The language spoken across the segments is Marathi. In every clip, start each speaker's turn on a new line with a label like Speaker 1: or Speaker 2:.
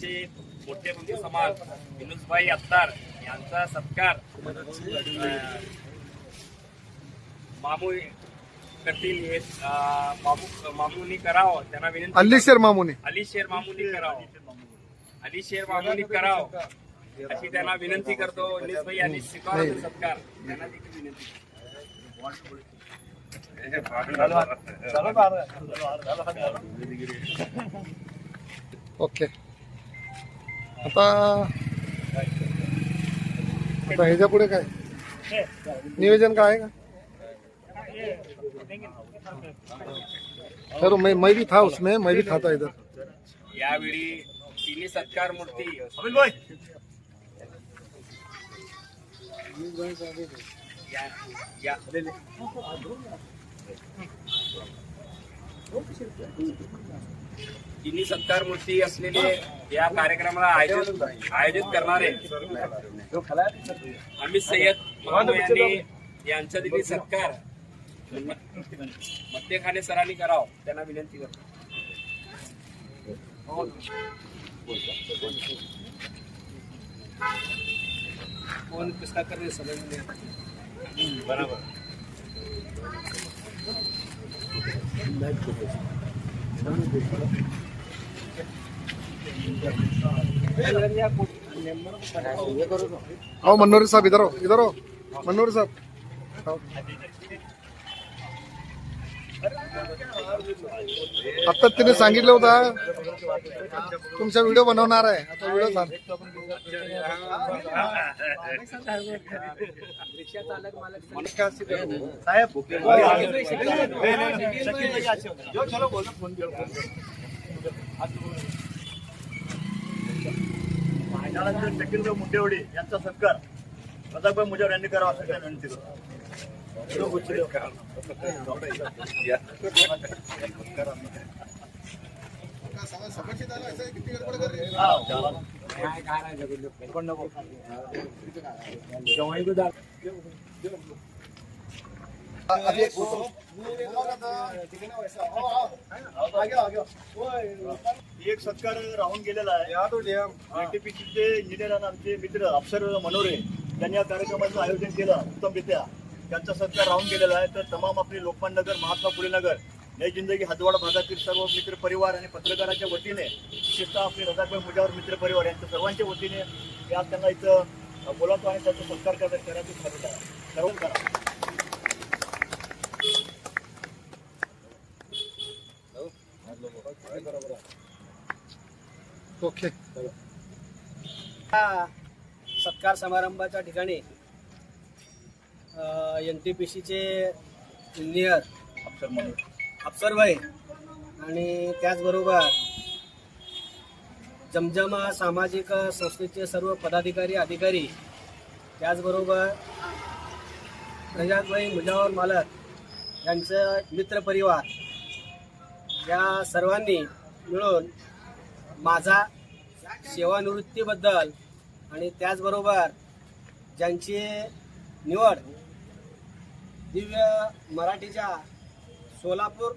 Speaker 1: चे मोठे बंधू समाज अत्तार यांचा सत्कार मामू करतील हे मामू मामूनी करावं त्यांना विनंती
Speaker 2: अल्लीशेर मामुनी.
Speaker 1: अली शेर मामूनी करावं. अली शेर मामूनी करावं अशी त्यांना विनंती करतो. सत्कार त्यांना देखील विनंती
Speaker 2: ओके. आता आता ह्याच्या पुढे काय? नियोजन काय आहे का? चलो मैं मैं भी था उसमें मैं भी था था इधर.
Speaker 1: यावेळी तिन्ही सत्कार मूर्ती या- या- तिन्ही सत्कार मूर्ती असलेले या कार्यक्रमाला आयोजित आयोजित करणारे अमित सय्यद यांनी यांचा दिली सत्कार मद्यखाने सरांनी करावं त्यांना विनंती करतो. कोण पुस्तक करणे सगळे बरोबर.
Speaker 2: आओ मनोहरी साहब इधर हो इधर हो मनोहरी साहब. आता तिने सांगितलं होता तुमचा व्हिडिओ बनवणार आहे. आता व्हिडिओ झाला.
Speaker 3: मुंडेवडी यांचा सत्कार प्रतापभाई मुजावर यांनी करावा असं काय विनंती एक सत्कार राहून गेलेला आहे. एनटीपीसीचे इंजिनियर आणि आमचे मित्र अफसर मनोरे त्यांनी या कार्यक्रमाचं आयोजन केलं उत्तमरित्या. त्यांचा सत्कार राहून गेलेला आहे तर तमाम आपले लोकमान्य नगर महात्मा फुले नगर नई जिंदगी हदवाड भागातील सर्व मित्र परिवार आणि पत्रकाराच्या वतीने विशेषतः आपले रजाकभाई मुजावर मित्र परिवार यांच्या सर्वांच्या वतीने या त्यांना इथं बोलावतो आणि त्यांचा सत्कार करत करायचं ठरवलं आहे ठरवून करा.
Speaker 2: ओके.
Speaker 4: सत्कार समारंभाच्या ठिकाणी एन टी पी सीचे इंजिनियर
Speaker 3: अफसर मनोरे
Speaker 4: अफसरभाई आणि त्याचबरोबर जमजमा सामाजिक संस्थेचे सर्व पदाधिकारी अधिकारी त्याचबरोबर प्रजातभाई मुजावर मालक यांचं मित्रपरिवार या सर्वांनी मिळून माझा सेवानिवृत्तीबद्दल आणि त्याचबरोबर ज्यांची निवड दिव्य मराठीच्या सोलापूर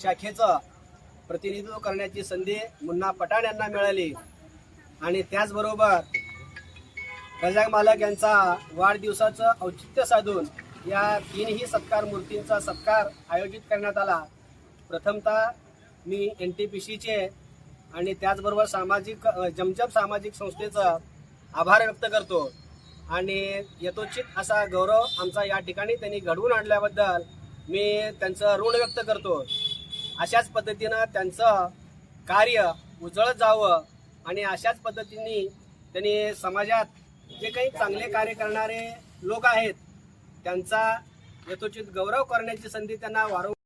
Speaker 4: शाखेचं प्रतिनिधित्व करण्याची संधी मुन्ना पठाण यांना मिळाली. आणि त्याचबरोबर रजाक मालक यांचा वाढदिवसाचं औचित्य साधून या तीनही सत्कार मूर्तींचा सत्कार आयोजित करण्यात आला. प्रथमतः मी एन टी पी सीचे आणि त्याचबरोबर सामाजिक जमजम सामाजिक संस्थेचं आभार व्यक्त करतो. आणि यथोचित असा गौरव आमचा या ठिकाणी त्यांनी घडवून आणल्याबद्दल मी त्यांचं ऋण व्यक्त करतो. अशाच पद्धतीनं त्यांचं कार्य उजळत जावं आणि अशाच पद्धतीने त्यांनी समाजात जे काही चांगले कार्य करणारे लोक आहेत त्यांचा यथोचित गौरव करण्याची संधी त्यांना वारंवार